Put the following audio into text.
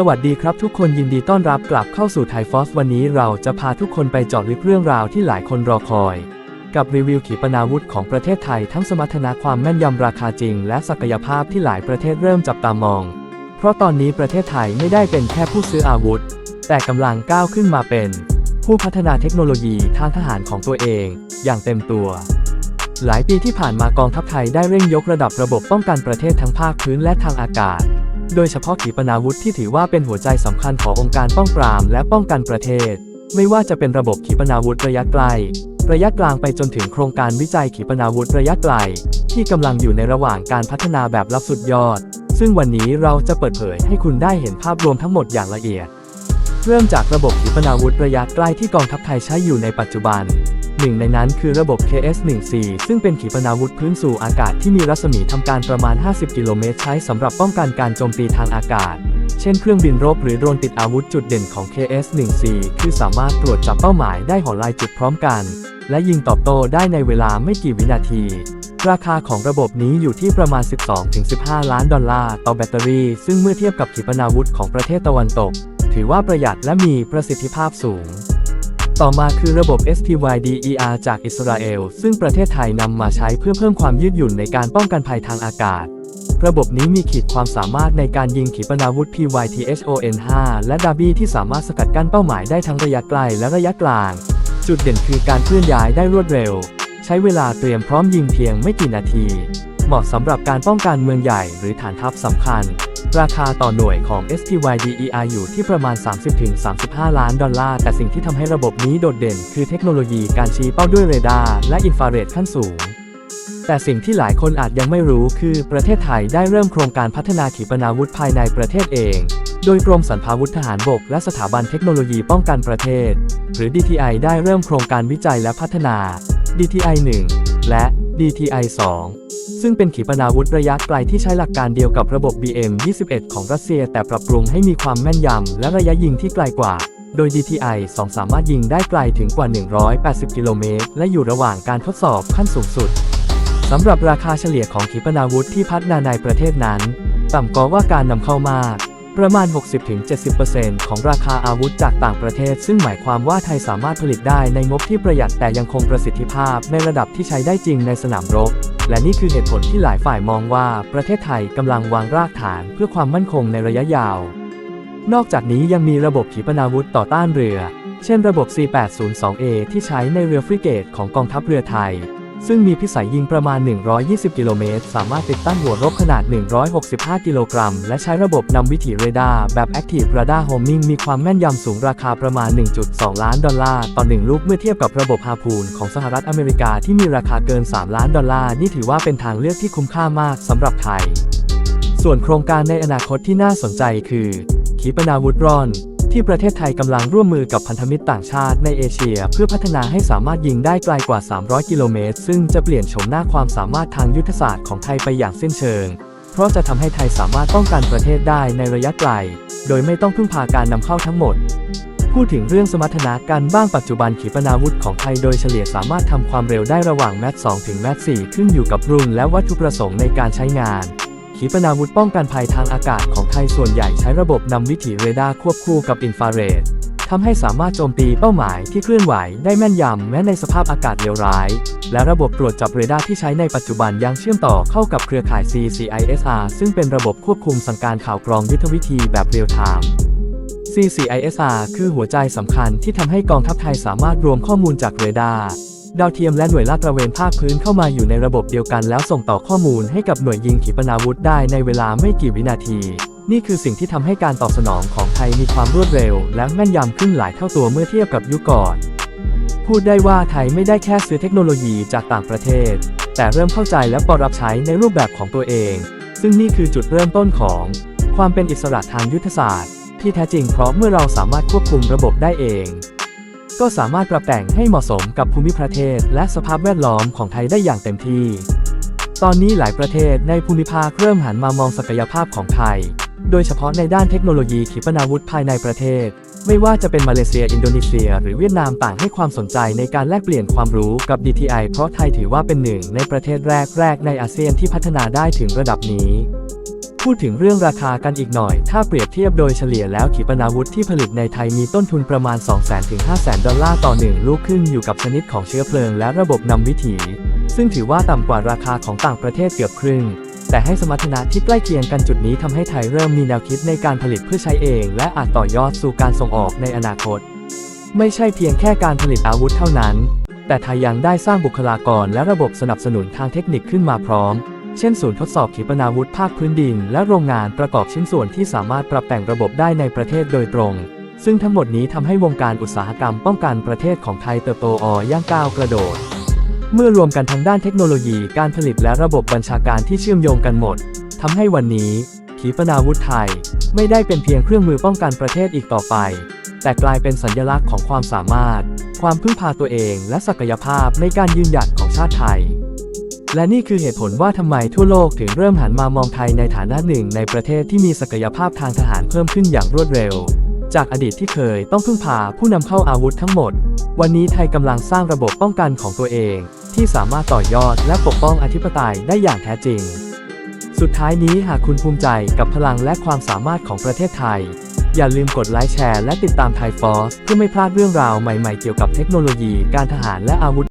สวัสดีครับทุกคนยินดีต้อนรับกลับเข้าสู่ไทยฟอสวันนี้เราจะพาทุกคนไปเจาะลึกเรื่องราวที่หลายคนรอคอย กับรีวิวขีปนาวุธของประเทศไทยทั้งสมรรถนะความแม่นยำราคาจริง และศักยภาพที่หลายประเทศเริ่มจับตามอง เพราะตอนนี้ประเทศไทยไม่ได้เป็นแค่ผู้ซื้ออาวุธ แต่กำลังก้าวขึ้นมาเป็น ผู้พัฒนาเทคโนโลยีทางทหารของตัวเอง อย่างเต็มตัว หลายปีที่ผ่านมากองทัพไทยได้เร่งยกระดับระบบป้องกันประเทศทั้งภาคพื้นและทางอากาศ โดยเฉพาะขีปนาวุธที่ถือว่าเป็นหัวใจสำคัญขององค์การป้องปรามและป้องกันประเทศ ไม่ว่าจะเป็นระบบขีปนาวุธระยะไกล ระยะกลางไปจนถึงโครงการวิจัยขีปนาวุธระยะไกล ที่กำลังอยู่ในระหว่างการพัฒนาแบบลับสุดยอด ซึ่งวันนี้เราจะเปิดเผยให้คุณได้เห็นภาพรวมทั้งหมดอย่างละเอียด เริ่มจากระบบขีปนาวุธระยะใกล้ที่กองทัพไทยใช้อยู่ในปัจจุบัน หนึ่งในนั้นคือระบบ KS-14 ซึ่งเป็นขีปนาวุธพื้นสู่อากาศที่มีรัศมีทำการประมาณ 50 กิโลเมตรใช้สำหรับป้องกันการโจมตีทางอากาศ เช่นเครื่องบินรบหรือโดรนติดอาวุธจุดเด่นของ KS-14 คือสามารถตรวจจับเป้าหมายได้หอลายจุดพร้อมกัน และยิงตอบโต้ได้ในเวลาไม่กี่วินาที ราคาของระบบนี้อยู่ที่ประมาณ 12-15 ล้านดอลลาร์ต่อแบตเตอรี่ ซึ่งเมื่อเทียบกับขีปนาวุธของประเทศตะวันตก ถือว่าประหยัดและมีประสิทธิภาพสูง ต่อมาคือระบบ SPYDER จากอิสราเอล ซึ่งประเทศไทยนำมาใช้เพื่อเพิ่มความยืดหยุ่นในการป้องกันภัยทางอากาศ ระบบนี้มีขีดความสามารถในการยิงขีปนาวุธ PYTHON-5 และดาบี้ที่สามารถสกัดกั้นเป้าหมายได้ทั้งระยะไกลและระยะกลาง จุดเด่นคือการเคลื่อนย้ายได้รวดเร็ว ใช้เวลาเตรียมพร้อมยิงเพียงไม่กี่นาที เหมาะสำหรับการป้องกันเมืองใหญ่หรือฐานทัพสำคัญ ราคาต่อหน่วยของ SPYDER อยู่ที่ประมาณ 30-35 ล้านดอลลาร์ แต่สิ่งที่ทำให้ระบบนี้โดดเด่น คือเทคโนโลยีการชี้เป้าด้วยเรดาร์และอินฟราเรดขั้นสูง แต่สิ่งที่หลายคนอาจยังไม่รู้คือประเทศไทยได้เริ่มโครงการพัฒนาขีปนาวุธภายในประเทศเอง โดยกรมสรรพาวุธทหารบก และสถาบันเทคโนโลยีป้องกันประเทศ หรือ DTI ได้เริ่มโครงการวิจัยและพัฒนา DTI 1และ DTI 2 ซึ่งเป็นขีปนาวุธระยะไกลที่ใช้หลักการเดียวกับระบบ BM-21 ของรัสเซีย แต่ปรับปรุงให้มีความแม่นยำและระยะยิงที่ไกลกว่า โดย DTI 2 สามารถยิงได้ไกลถึงกว่า 180 กิโลเมตร และอยู่ระหว่างการทดสอบขั้นสูงสุดสำหรับราคาเฉลี่ยของขีปนาวุธที่พัฒนาในประเทศนั้น ต่ำกว่าการนำเข้ามาก ประมาณ 60-70%ของราคาอาวุธจากต่างประเทศ ซึ่งหมายความว่าไทยสามารถผลิตได้ในงบที่ประหยัดแต่ยังคงประสิทธิภาพในระดับที่ใช้ได้จริงในสนามรบ และนี่คือเหตุผลที่หลายฝ่ายมองว่าประเทศไทยกำลังวางรากฐานเพื่อความมั่นคงในระยะยาว นอกจากนี้ยังมีระบบขีปนาวุธต่อต้านเรือ เช่นระบบ C802A ที่ใช้ในเรือฟริเกตของกองทัพเรือไทย ซึ่งมีพิสัยยิงประมาณ 120 กิโลเมตร สามารถติดตั้งหัวรบขนาด 165 กิโลกรัม และใช้ระบบนำวิถีเรดาร์แบบ Active Radar Homing มีความแม่นยำสูงราคาประมาณ 1.2 ล้านดอลลาร์ต่อ1ลูกเมื่อเทียบกับระบบฮาพูนของสหรัฐอเมริกาที่มีราคาเกิน 3 ล้านดอลลาร์ นี่ถือว่าเป็นทางเลือกที่คุ้มค่ามากสำหรับไทย ส่วนโครงการในอนาคตที่น่าสนใจคือ ขีปนาวุธร่อน ที่ประเทศไทยกำลังร่วมมือกับพันธมิตรต่างชาติในเอเชีย เพื่อพัฒนาให้สามารถยิงได้ไกลกว่า 300 กิโลเมตร ซึ่งจะเปลี่ยนโฉมหน้าความสามารถทางยุทธศาสตร์ของไทยไปอย่างสิ้นเชิง เพราะจะทำให้ไทยสามารถป้องกันประเทศได้ในระยะไกล โดยไม่ต้องพึ่งพาการนำเข้าทั้งหมดพูดถึงเรื่องสมรรถนะกันบ้างปัจจุบันขีปนาวุธของไทยโดยเฉลี่ยสามารถทำความเร็วได้ระหว่างแมต2ถึงแมต4ขึ้นอยู่กับรุ่นและวัตถุประสงค์ในการใช้งาน ขีปนาวุธป้องกันภัยทางอากาศของไทยส่วนใหญ่ใช้ระบบนำวิถีเรดาร์ควบคู่กับอินฟราเรดทำให้สามารถโจมตีเป้าหมายที่เคลื่อนไหวได้แม่นยำแม้ในสภาพอากาศเลวร้าย และระบบตรวจจับเรดาร์ที่ใช้ในปัจจุบันยังเชื่อมต่อเข้ากับเครือข่าย CCISR ซึ่งเป็นระบบควบคุมสั่งการข่าวกรองยุทธวิธีแบบเรียลไทม์ CCISR คือหัวใจสำคัญที่ทำให้กองทัพไทยสามารถรวมข้อมูลจากเรดาร์ ดาวเทียมและหน่วยลาดตระเวนภาคพื้นเข้ามาอยู่ในระบบเดียวกันแล้วส่งต่อข้อมูลให้กับหน่วยยิงขีปนาวุธได้ในเวลาไม่กี่วินาที นี่คือสิ่งที่ทำให้การตอบสนองของไทยมีความรวดเร็ว และแม่นยำขึ้นหลายเท่าตัวเมื่อเทียบกับยุคก่อน พูดได้ว่าไทยไม่ได้แค่ซื้อเทคโนโลยีจากต่างประเทศ แต่เริ่มเข้าใจและปรับใช้ในรูปแบบของตัวเอง ซึ่งนี่คือจุดเริ่มต้นของ ความเป็นอิสระทางยุทธศาสตร์ ที่แท้จริงเพราะเมื่อเราสามารถควบคุมระบบได้เอง ก็สามารถปรับแต่งให้เหมาะสมกับภูมิประเทศ และสภาพแวดล้อมของไทยได้อย่างเต็มที่ ตอนนี้หลายประเทศในภูมิภาคเริ่มหันมามองศักยภาพของไทย โดยเฉพาะในด้านเทคโนโลยีขีปนาวุธภายในประเทศ ไม่ว่าจะเป็นมาเลเซีย อินโดนีเซีย หรือเวียดนามต่างให้ความสนใจในการแลกเปลี่ยนความรู้กับ DTI เพราะไทยถือว่าเป็นหนึ่งในประเทศแรกๆในอาเซียนที่พัฒนาได้ถึงระดับนี้ พูดถึงเรื่องราคากันอีกหน่อย ถ้าเปรียบเทียบโดยเฉลี่ยแล้วขีปนาวุธที่ผลิตในไทยมีต้นทุนประมาณ 200,000ถึง500,000 ดอลลาร์ต่อหนึ่งลูกขึ้นอยู่กับชนิดของเชื้อเพลิงและระบบนำวิถี ซึ่งถือว่าต่ำกว่าราคาของต่างประเทศเกือบครึ่ง แต่ให้สมรรถนะที่ใกล้เคียงกันจุดนี้ทำให้ไทยเริ่มมีแนวคิดในการผลิตเพื่อใช้เอง และอาจต่อยอดสู่การส่งออกในอนาคต ไม่ใช่เพียงแค่การผลิตอาวุธเท่านั้น แต่ไทยยังได้สร้างบุคลากรและระบบสนับสนุนทางเทคนิคขึ้นมาพร้อม เช่นศูนย์ทดสอบขีปนาวุธภาคพื้นดิน และโรงงานประกอบชิ้นส่วนที่สามารถปรับแต่งระบบได้ในประเทศโดยตรง ซึ่งทั้งหมดนี้ทำให้วงการอุตสาหกรรมป้องกันประเทศของไทยเติบโตอย่างก้าวกระโดด เมื่อรวมกันทั้งด้านเทคโนโลยีการผลิตและระบบบัญชาการที่เชื่อมโยงกันหมดทำให้วันนี้ ขีปนาวุธไทย ไม่ได้เป็นเพียงเครื่องมือป้องกันประเทศอีกต่อไป แต่กลายเป็นสัญลักษณ์ของความสามารถ ความพึ่งพาตัวเอง และศักยภาพในการยืนหยัดของชาติไทย และนี่คือเหตุผลว่าทำไมทั่วโลกถึงเริ่มหันมามองไทยในฐานะหนึ่งในประเทศที่มีศักยภาพทางทหารเพิ่มขึ้นอย่างรวดเร็ว จากอดีตที่เคยต้องพึ่งพาผู้นำเข้าอาวุธทั้งหมด วันนี้ไทยกำลังสร้างระบบป้องกันของตัวเอง ที่สามารถต่อยอดและปกป้องอธิปไตยได้อย่างแท้จริง สุดท้ายนี้หากคุณภูมิใจกับพลังและความสามารถของประเทศไทย อย่าลืมกดไลค์แชร์และติดตามไทยฟอสเพื่อไม่พลาดเรื่องราวใหม่ๆเกี่ยวกับเทคโนโลยีการทหารและอาวุธ